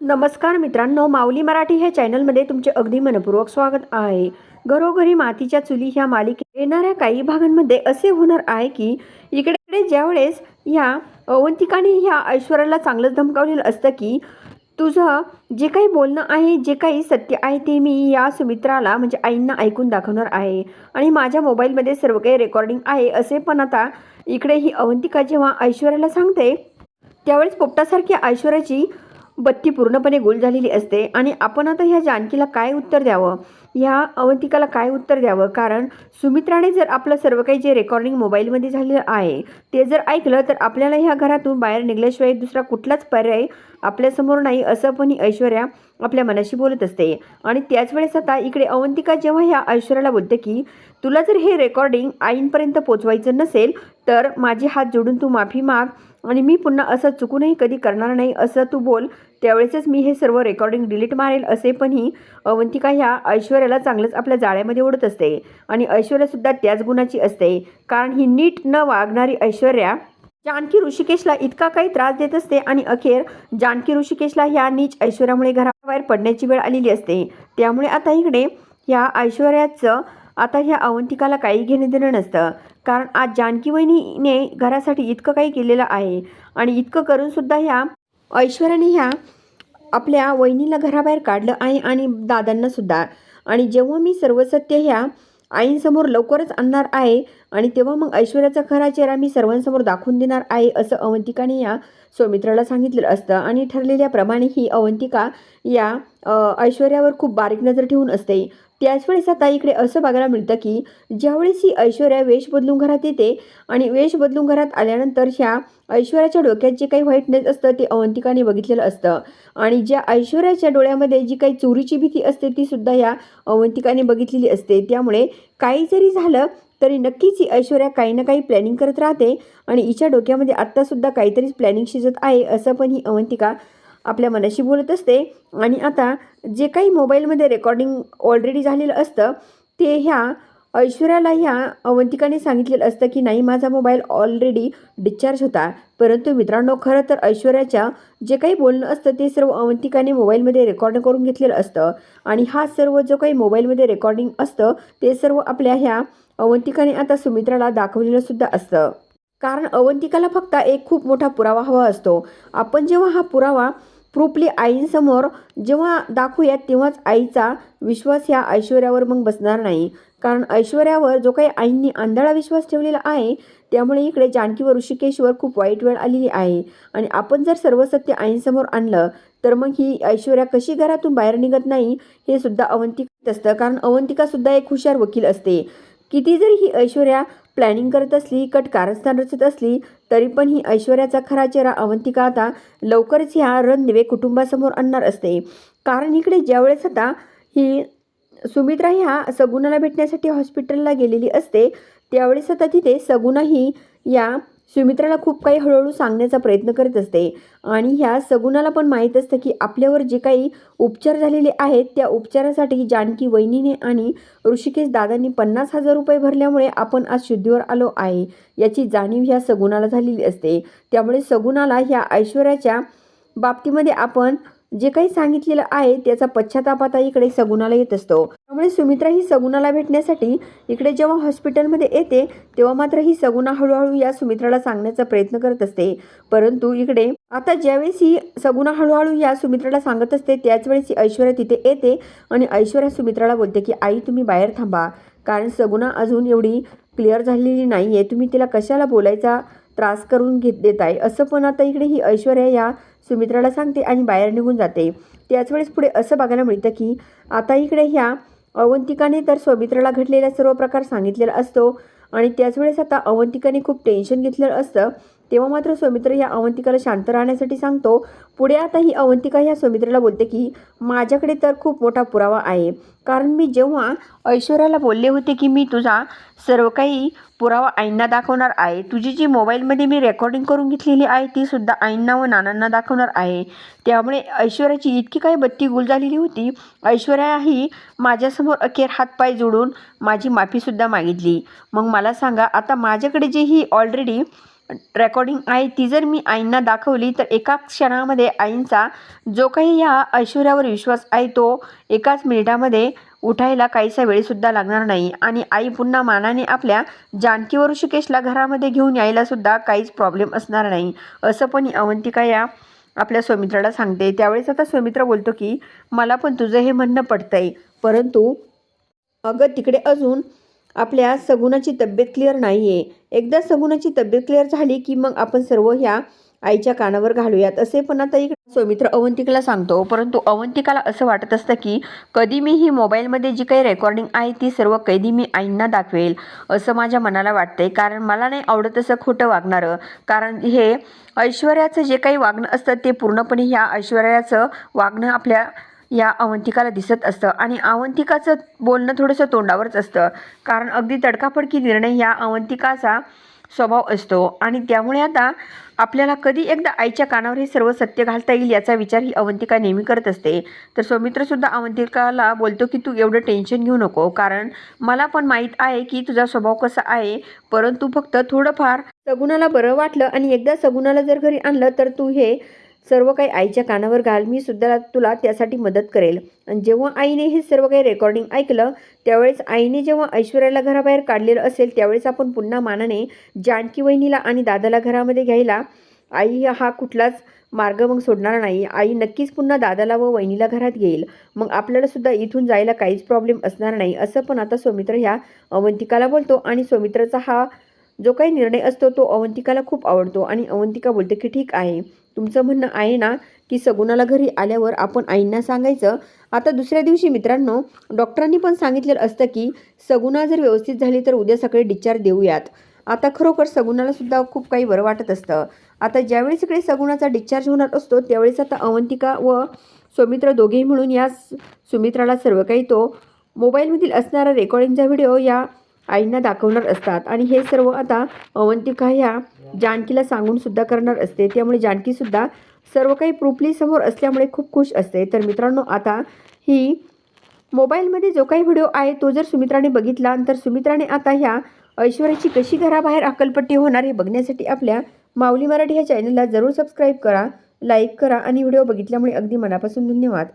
नमस्कार मित्रांनो माऊली मराठी ह्या चॅनलमध्ये तुमचे अगदी मनपूर्वक स्वागत आहे. घरोघरी मातीच्या चुली ह्या मालिकेत येणाऱ्या काही भागांमध्ये असे होणार आहे की इकडे इकडे ज्यावेळेस ह्या अवंतिकाने ह्या ऐश्वर्याला चांगलंच धमकावलेलं असतं की तुझं जे काही बोलणं आहे जे काही सत्य आहे ते मी या सुमित्राला म्हणजे आईंना ऐकून दाखवणार आहे. आणि माझ्या मोबाईलमध्ये सर्व काही रेकॉर्डिंग आहे असे पण आता इकडे ही अवंतिका जेव्हा ऐश्वर्याला सांगते त्यावेळेस पोपटासारखी ऐश्वर्याची बत्ती पूर्णपणे गुल झालेली असते आणि आपण आता ह्या जानकीला काय उत्तर द्यावं? ह्या अवंतिकाला काय उत्तर द्यावं? कारण सुमित्राने जर आपलं सर्व काही जे रेकॉर्डिंग मोबाईलमध्ये झालेलं आहे ते जर ऐकलं तर आपल्याला ह्या घरातून बाहेर निघल्याशिवाय दुसरा कुठलाच पर्याय आपल्यासमोर नाही असं पण ही ऐश्वर्या आपल्या मनाशी बोलत असते. आणि त्याच वेळेस आता इकडे अवंतिका जेव्हा ह्या ऐश्वर्याला बोलते की तुला जर हे रेकॉर्डिंग आईंपर्यंत पोचवायचं नसेल तर माझे हात जोडून तू माफी माग आणि मी पुन्हा असं चुकूनही कधी करणार नाही असं तू बोल त्यावेळेसच मी हे सर्व रेकॉर्डिंग डिलीट मारेल असे पण ही अवंतिका ह्या ऐश्वर्याला चांगलंच आपल्या जाळ्यामध्ये ओढत असते. आणि ऐश्वर्यासुद्धा त्याच गुणाची असते. कारण ही नीट न वागणारी ऐश्वर्या जानकी ऋषिकेशला इतका काही त्रास देत असते आणि अखेर जानकी ऋषिकेशला ह्या नीच ऐश्वर्यामुळे घराबाहेर पडण्याची वेळ आलेली असते. त्यामुळे आता इकडे ह्या ऐश्वर्याचं आता ह्या अवंतिकाला काही घेणे देणं नसतं. कारण आज जानकी वहिनीने घरासाठी इतकं काही केलेलं आहे. आणि इतकं करूनसुद्धा ह्या ऐश्वर्याने ह्या आपल्या वहिनीला घराबाहेर काढलं आहे आणि दादांनासुद्धा आणि जेव्हा मी सर्व सत्य ह्या आईंसमोर लवकरच आणणार आहे आणि तेव्हा मग ऐश्वर्याचा खरा चेहरा मी सर्वांसमोर दाखवून देणार आहे असं अवंतिकाने या सौमित्राला सांगितलेलं असतं. आणि ठरलेल्याप्रमाणे ही अवंतिका या ऐश्वर्यावर खूप बारीक नजर ठेवून असते. त्याच वेळेस आता इकडे असं बघायला मिळतं की ज्यावेळेस ही ऐश्वर्या वेश बदलून घरात येते आणि वेश बदलून घरात आल्यानंतर ह्या ऐश्वर्याच्या डोक्यात जे काही व्हाईटनेस असतं ते अवंतिकाने बघितलेलं असतं. आणि ज्या ऐश्वर्याच्या डोळ्यामध्ये जी काही चोरीची भीती असते ती सुद्धा या अवंतिकाने बघितलेली असते. त्यामुळे काही जरी झालं तरी नक्कीच ही ऐश्वर्या काही ना काही प्लॅनिंग करत राहते आणि हिच्या डोक्यामध्ये आत्तासुद्धा काहीतरीच प्लॅनिंग शिजत आहे असं पण ही अवंतिका आपल्या मनाशी बोलत असते. आणि आता जे काही मोबाईलमध्ये रेकॉर्डिंग ऑलरेडी झालेलं असतं ते ह्या ऐश्वर्याला ह्या अवंतिकाने सांगितलेलं असतं की नाही माझा मोबाईल ऑलरेडी डिस्चार्ज होता. परंतु मित्रांनो खरं तर ऐश्वर्याच्या जे काही बोलणं असतं ते सर्व अवंतिकाने मोबाईलमध्ये रेकॉर्ड करून घेतलेलं असतं. आणि हा सर्व जो काही मोबाईलमध्ये रेकॉर्डिंग असतं ते सर्व आपल्या ह्या अवंतिकाने आता सुमित्राला दाखवलेलं सुद्धा असतं. कारण अवंतिकाला फक्त एक खूप मोठा पुरावा हवा असतो. आपण जेव्हा हा पुरावा प्रूफली आईंसमोर जेव्हा दाखवूयात तेव्हाच आईचा विश्वास ह्या ऐश्वर्यावर मग बसणार नाही. कारण ऐश्वर्यावर जो काही आईंनी आंधळा विश्वास ठेवलेला आहे त्यामुळे इकडे जानकी व ऋषिकेशवर खूप वाईट वेळ आलेली आहे. आणि आपण जर सर्व सत्य आईंसमोर आणलं तर मग ही ऐश्वर्या कशी घरातून बाहेर निघत नाही हे सुद्धा अवंतिकात असतं. कारण अवंतिकासुद्धा एक हुशार वकील असते. किती जरी ही ऐश्वर्या प्लॅनिंग करत असली कट कारस्थान रचत असली तरी पण ही ऐश्वर्याचा खरा चेहरा अवंतिका आता लवकरच ह्या रणदिवे कुटुंबासमोर आणणार असते. कारण इकडे ज्यावेळेस आता ही सुमित्रा ह्या सगुणाला भेटण्यासाठी हॉस्पिटलला गेलेली असते त्यावेळेस आता तिथे सगुणाही या सुमित्राला खूप काही हळूहळू सांगण्याचा प्रयत्न करत असते. आणि ह्या सगुणाला पण माहीत असतं की आपल्यावर जे काही उपचार झालेले आहेत त्या उपचारासाठी जानकी वहिनीने आणि ऋषिकेश दादांनी पन्नास हजार रुपये भरल्यामुळे आपण आज शुद्धीवर आलो आहे याची जाणीव ह्या सगुणाला झालेली असते. त्यामुळे सगुणाला ह्या ऐश्वर्याच्या बाबतीमध्ये आपण जे काही सांगितलेलं आहे त्याचा पश्चाताप आता इकडे सगुणाला येत असतो. त्यामुळे सुमित्रा ही सगुणाला भेटण्यासाठी इकडे जेव्हा हॉस्पिटलमध्ये येते तेव्हा मात्र ही सगुणा हळूहळू या सुमित्राला सांगण्याचा प्रयत्न करत असते. परंतु इकडे आता ज्यावेळेस ही सगुणा हळूहळू या सुमित्राला सांगत असते त्याच वेळेस ही ऐश्वर्या तिथे येते आणि ऐश्वर्या सुमित्राला बोलते की आई तुम्ही बाहेर थांबा. कारण सगुणा अजून एवढी क्लिअर झालेली नाही आहे तुम्ही तिला कशाला बोलायचा त्रास करून घेत देत आहे. असं पण आता इकडे ही ऐश्वर्या या सुमित्राला सांगते आणि बाहेर निघून जाते. त्याच वेळेस पुढे असं बघायला मिळतं की आता इकडे ह्या अवंतिकाने तर सुमित्राला घडलेला सर्व प्रकार सांगितलेला असतो. आणि त्याच वेळेस आता अवंतिकाने खूप टेन्शन घेतलेलं असतं. तेव्हा मात्र सौमित्र ह्या अवंतिकाला शांत राहण्यासाठी सांगतो पुढे आता ही अवंतिका ह्या सौमित्राला बोलते की माझ्याकडे तर खूप मोठा पुरावा आहे. कारण मी जेव्हा ऐश्वर्याला बोलले होते की मी तुझा सर्व काही पुरावा आईंना दाखवणार आहे तुझी जी मोबाईलमध्ये मी रेकॉर्डिंग करून घेतलेली आहे ती सुद्धा आईंना व नानांना दाखवणार आहे. त्यामुळे ऐश्वर्याची इतकी काही बत्ती गुल झालेली होती. ऐश्वर्या ही माझ्यासमोर अखेर हातपाय जोडून माझी माफीसुद्धा मागितली. मग मला सांगा आता माझ्याकडे जी ही ऑलरेडी रेकॉर्डिंग आहे ती जर मी आईंना दाखवली तर एका क्षणामध्ये आईंचा जो काही ह्या ऐश्वर्यावर विश्वास आहे तो एकाच मिनिटामध्ये उठायला काहीसा वेळसुद्धा लागणार नाही. आणि आई पुन्हा मानाने आपल्या जानकीवर व ऋषिकेशला घरामध्ये घेऊन यायलासुद्धा काहीच प्रॉब्लेम असणार नाही. असं पण अवंतिका या आपल्या सौमित्राला सांगते. त्यावेळेस आता सौमित्र बोलतो की मला पण तुझं हे म्हणणं पडतंय परंतु अगं तिकडे अजून आपल्या सगुणाची तब्येत क्लिअर नाही आहे एकदा सगुणाची तब्येत क्लिअर झाली की मग आपण सर्व ह्या आईच्या कानावर घालूयात असे पण आता इकडे सौमित्र अवंतिकाला सांगतो. परंतु अवंतिकाला असं वाटत असतं की कधी मी ही मोबाईलमध्ये जी काही रेकॉर्डिंग आहे ती सर्व कैदी मी आईंना दाखवेल असं माझ्या मनाला वाटतंय. कारण मला नाही आवडत असं खोटं वागणारं. कारण हे ऐश्वर्याचं जे काही वागणं असतं ते पूर्णपणे ह्या ऐश्वर्याचं वागणं आपल्या या अवंतिकाला दिसत असतं. आणि अवंतिकाचं बोलणं थोडंसं तोंडावरच असतं. कारण अगदी तडकाफडकी निर्णय या अवंतिकाचा स्वभाव असतो. आणि त्यामुळे आता आपल्याला कधी एकदा आईच्या कानावर हे सर्व सत्य घालता येईल याचा विचार ही अवंतिका नेहमी करत असते. तर सौमित्रसुद्धा अवंतिकाला बोलतो की तू एवढं टेन्शन घेऊ नको. कारण मला पण माहीत आहे की तुझा स्वभाव कसा आहे. परंतु फक्त थोडंफार सगुणाला बरं वाटलं आणि एकदा सगुणाला जर घरी आणलं तर तू हे सर्व काही आईच्या कानावर घाल मी सुद्धा तुला त्यासाठी मदत करेल. आणि जेव्हा आईने हे सर्व काही रेकॉर्डिंग ऐकलं त्यावेळेस आईने जेव्हा ऐश्वर्याला घराबाहेर काढलेलं असेल त्यावेळेस आपण पुन्हा मानाने जानकी वहिनीला आणि दादाला घरामध्ये घ्यायला आई हा कुठलाच मार्ग मग सोडणार नाही. आई नक्कीच पुन्हा दादाला व वहिनीला घरात घेईल. मग आपल्याला सुद्धा इथून जायला काहीच प्रॉब्लेम असणार नाही. असं पण आता सौमित्र ह्या अवंतिकाला बोलतो. आणि सौमित्राचा हा जो काही निर्णय असतो तो अवंतिकाला खूप आवडतो. आणि अवंतिका बोलते की ठीक आहे. तुमचं म्हणणं आहे ना की सगुणाला घरी आल्यावर आपण आईंना सांगायचं? आता दुसऱ्या दिवशी मित्रांनो डॉक्टरांनी पण सांगितलेलं असतं की सगुणा जर व्यवस्थित झाली तर उद्या सकाळी डिस्चार्ज देऊयात. आता खरोखर सगुणाला सुद्धा खूप काही बरं वाटत असतं. आता ज्यावेळेस इकडे सगुणाचा डिस्चार्ज होणार असतो त्यावेळेस आता अवंतिका व सुमित्र दोघेही मिळून या सुमित्राला सर्व काही तो मोबाईलमधील असणारा रेकॉर्डिंगचा व्हिडिओ या आईंना दाखवणार असतात. आणि हे सर्व आता अवंतिका ह्या जानकीला सांगूनसुद्धा करणार असते. त्यामुळे जानकीसुद्धा सर्व काही प्रूफली समोर असल्यामुळे खूप खुश असते. तर मित्रांनो आता ही मोबाईलमध्ये जो काही व्हिडिओ आहे तो जर सुमित्राने बघितला तर सुमित्राने आता ह्या ऐश्वर्याची कशी घराबाहेर अकलपट्टी होणार हे बघण्यासाठी आपल्या माऊली मराठी ह्या चॅनलला जरूर सबस्क्राईब करा लाईक करा आणि व्हिडिओ बघितल्यामुळे अगदी मनापासून धन्यवाद.